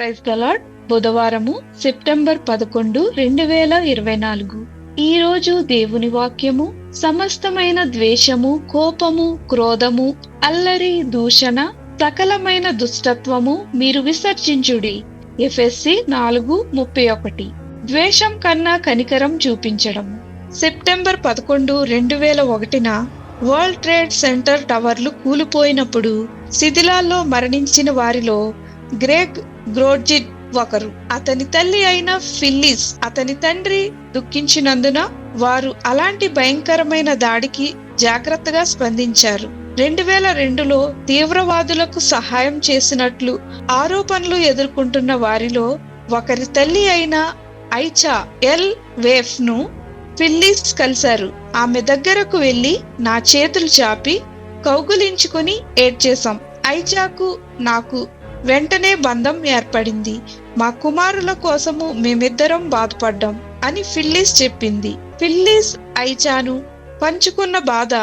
Praise గలాడ్ బుధవారము September పదకొండు రెండు వేల ఇరవై నాలుగు. ఈ రోజు దేవుని వాక్యము సమస్తమైన ద్వేషము కోపము క్రోధము అల్లరి దూషణ సకలమైన దుష్టత్వము మీరు విసర్జించుడి. ఎఫ్ఎస్సి నాలుగు ముప్పై ఒకటి. ద్వేషం కన్నా కనికరం చూపించడం. సెప్టెంబర్ పదకొండు రెండు వేల ఒకటిన వరల్డ్ ట్రేడ్ సెంటర్ టవర్లు కూలిపోయినప్పుడు శిథిలాల్లో మరణించిన వారిలో గ్రేగ్ గ్రోడ్జిట్ ఒకరు. అతని తల్లి అయిన ఫిల్లిస్ అతని తండ్రి దుఃఖించినందున వారు అలాంటి భయంకరమైన దాడికి జాగ్రత్తగా స్పందించారు. రెండు వేల రెండులో తీవ్రవాదులకు సహాయం చేసినట్లు ఆరోపణలు ఎదుర్కొంటున్న వారిలో ఒకరి తల్లి అయిన ఐచా ఎల్ వేఫ్ను ఫిల్లిస్ కలిశారు. ఆమె దగ్గరకు వెళ్ళి నా చేతులు చాపి కౌగులించుకుని ఏడ్చేశాం. ఐచాకు నాకు వెంటనే బంధం ఏర్పడింది. మా కుమారుల కోసము మేమిద్దరం బాధపడ్డాం అని ఫిల్లిస్ చెప్పింది. ఫిల్లిస్ ఐచాను పంచుకున్న బాధ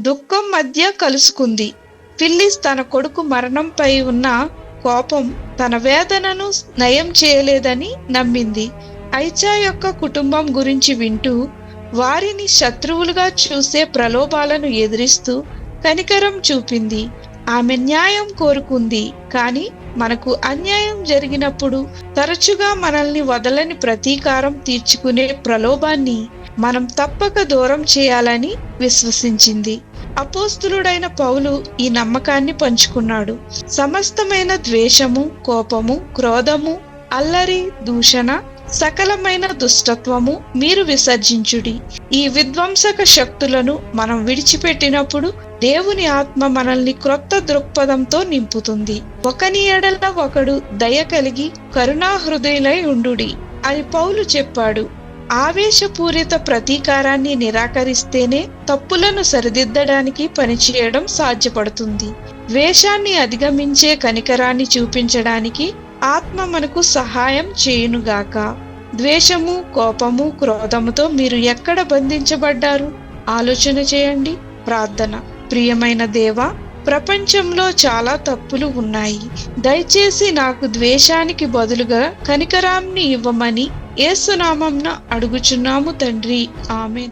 దుఃఖం మధ్య కలుసుకుంది. ఫిల్లిస్ తన కొడుకు మరణంపై ఉన్న కోపం తన వేదనను నయం చేయలేదని నమ్మింది. ఐచా యొక్క కుటుంబం గురించి వింటూ వారిని శత్రువులుగా చూసే ప్రలోభాలను ఎదిరిస్తూ కనికరం చూపింది. ఆమె న్యాయం కోరుకుంది. కానీ మనకు అన్యాయం జరిగినప్పుడు తరచుగా మనల్ని వదలని ప్రతీకారం తీర్చుకునే ప్రలోభాన్ని మనం తప్పక దూరం చేయాలని విశ్వసించింది. అపోస్తులుడైన పౌలు ఈ నమ్మకాన్ని పంచుకున్నాడు. సమస్తమైన ద్వేషము కోపము క్రోధము అల్లరి దూషణ సకలమైన దుష్టత్వము మీరు విసర్జించుడి. ఈ విధ్వంసక శక్తులను మనం విడిచిపెట్టినప్పుడు దేవుని ఆత్మ మనల్ని క్రొత్త దృక్పథంతో నింపుతుంది. ఒకని ఎడల ఒకడు దయ కలిగి కరుణా హృదయులై ఉండుడి. అని పౌలు చెప్పాడు. ఆవేశపూరిత ప్రతీకారాన్ని నిరాకరిస్తేనే తప్పులను సరిదిద్దడానికి పనిచేయడం సాధ్యపడుతుంది. వేషాన్ని అధిగమించే కనికరాన్ని చూపించడానికి ఆత్మ మనకు సహాయం చేయునుగాక. ద్వేషము కోపము క్రోధముతో మీరు ఎక్కడ బంధించబడ్డారు? ఆలోచన చేయండి. ప్రార్థన. ప్రియమైన దేవా ప్రపంచంలో చాలా తప్పులు ఉన్నాయి. దయచేసి నాకు ద్వేషానికి బదులుగా కనికరాన్ని ఇవ్వమని ఏసునామంన అడుగుచున్నాము తండ్రి. ఆమెన్.